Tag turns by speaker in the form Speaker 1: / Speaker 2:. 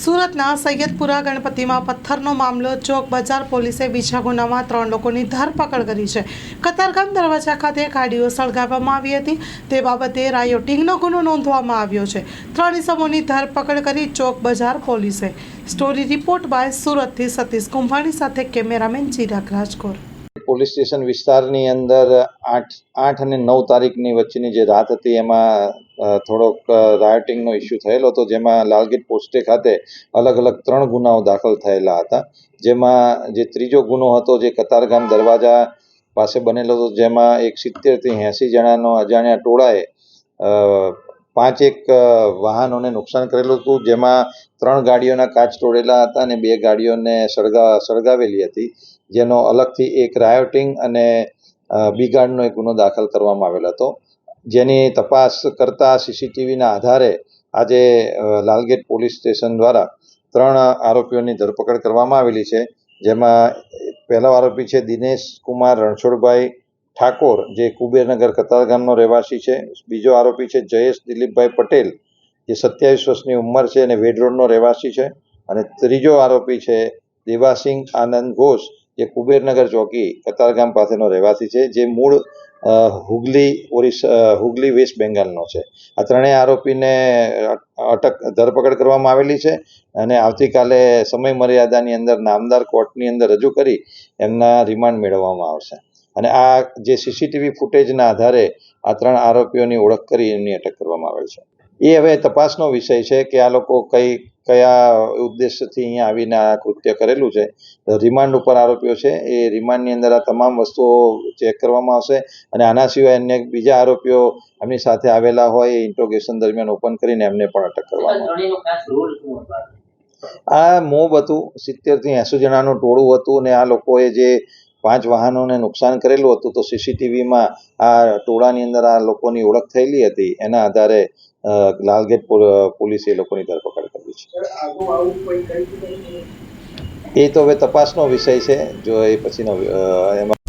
Speaker 1: સુરતના સૈયદપુરા ગણપતિમાં પથ્થરનો મામલો, ચોક બજાર પોલીસે બીજા ગુનામાં ત્રણ લોકોની ધરપકડ કરી છે. કતારગામ દરવાજા ખાતે ગાડીઓ સળગાવવામાં આવી હતી. તે બાબતે રાયોટિંગનો ગુનો નોંધવામાં આવ્યો છે. ત્રણ ઇસમોની ધરપકડ કરી ચોક બજાર પોલીસે. સ્ટોરી રિપોર્ટ બાય સુરતથી સતીશ કુંભાણી સાથે cameraman Chirag Rajkor.
Speaker 2: Police station વિસ્તારની અંદર આઠ આઠ અને નવ તારીખની વચ્ચેની જે રાત હતી, એમાં થોડોક રાયોટિંગનો ઇસ્યુ થયેલો હતો, જેમાં લાલગીર પોસ્ટે ખાતે અલગ અલગ ત્રણ ગુનાઓ દાખલ થયેલા હતા. જેમાં જે ત્રીજો ગુનો હતો, જે કતારગામ દરવાજા પાસે બનેલો હતો, જેમાં એક સિત્તેરથી એંસી જણાનો અજાણ્યા ટોળાએ પાંચ એક વાહનોને નુકસાન કરેલું હતું, જેમાં ત્રણ ગાડીઓના કાચ તોડેલા હતા અને બે ગાડીઓને સળગા, સળગાવેલી હતી, જેનો અલગથી એક રાયોટિંગ અને બિગાડનો એક ગુનો દાખલ કરવામાં આવેલો હતો. જેની તપાસ કરતા સીસીટીવીના આધારે આજે લાલગેટ પોલીસ સ્ટેશન દ્વારા ત્રણ આરોપીઓની ધરપકડ કરવામાં આવેલી છે. જેમાં પહેલો આરોપી છે દિનેશ કુમાર રણછોડભાઈ ઠાકોર, જે કુબેરનગર કતાર ગામનો રહેવાસી છે. બીજો આરોપી છે જયેશ દિલીપભાઈ પટેલ, જે સત્યાવીસ વર્ષની ઉંમર છે અને વેડ રોડનો રહેવાસી છે. અને ત્રીજો આરોપી છે દેવાસિંહ આનંદ ઘોષ જે કુબેરનગર ચોકી કતારગામ પાસેનો રહેવાસી છે, જે મૂળ હુગલી ઓરિસ્સા હુગલી વેસ્ટ બેંગાલનો છે. આ ત્રણેય આરોપીને અટક, ધરપકડ કરવામાં આવેલી છે અને આવતીકાલે સમય મર્યાદાની અંદર નામદાર કોર્ટની અંદર રજૂ કરી એમના રિમાન્ડ મેળવવામાં આવશે. અને આ જે સીસીટીવી ફૂટેજના આધારે આ ત્રણ આરોપીઓની ઓળખ કરી એમની અટક કરવામાં આવેલ છે. એ હવે તપાસનો વિષય છે કે આ લોકો કઈ કયા ઉદ્દેશથી અહીંયા આવીને આ કૃત્ય કરેલું છે. રિમાન્ડ ઉપર આરોપીઓ છે. એ રિમાન્ડની અંદર આ તમામ વસ્તુઓ ચેક કરવામાં આવશે અને આના સિવાય અન્ય બીજા આરોપીઓ એમની સાથે આવેલા હોય એ ઇન્ટ્રોગેશન દરમિયાન ઓપન કરીને એમને પણ અટક કરવામાં આ મોબ હતું સિત્તેરથી એંસી જણાનું ટોળું હતું અને આ લોકોએ જે પાંચ વાહનોને નુકસાન કરેલું હતું તો સીસીટીવીમાં આ ટોળાની અંદર આ લોકોની ઓળખ થયેલી હતી. એના આધારે લાલગેટ પોલીસે એ લોકોની ધરપકડ કરી છે. એ તો હવે તપાસનો વિષય છે. જો એ પછીનો એમાં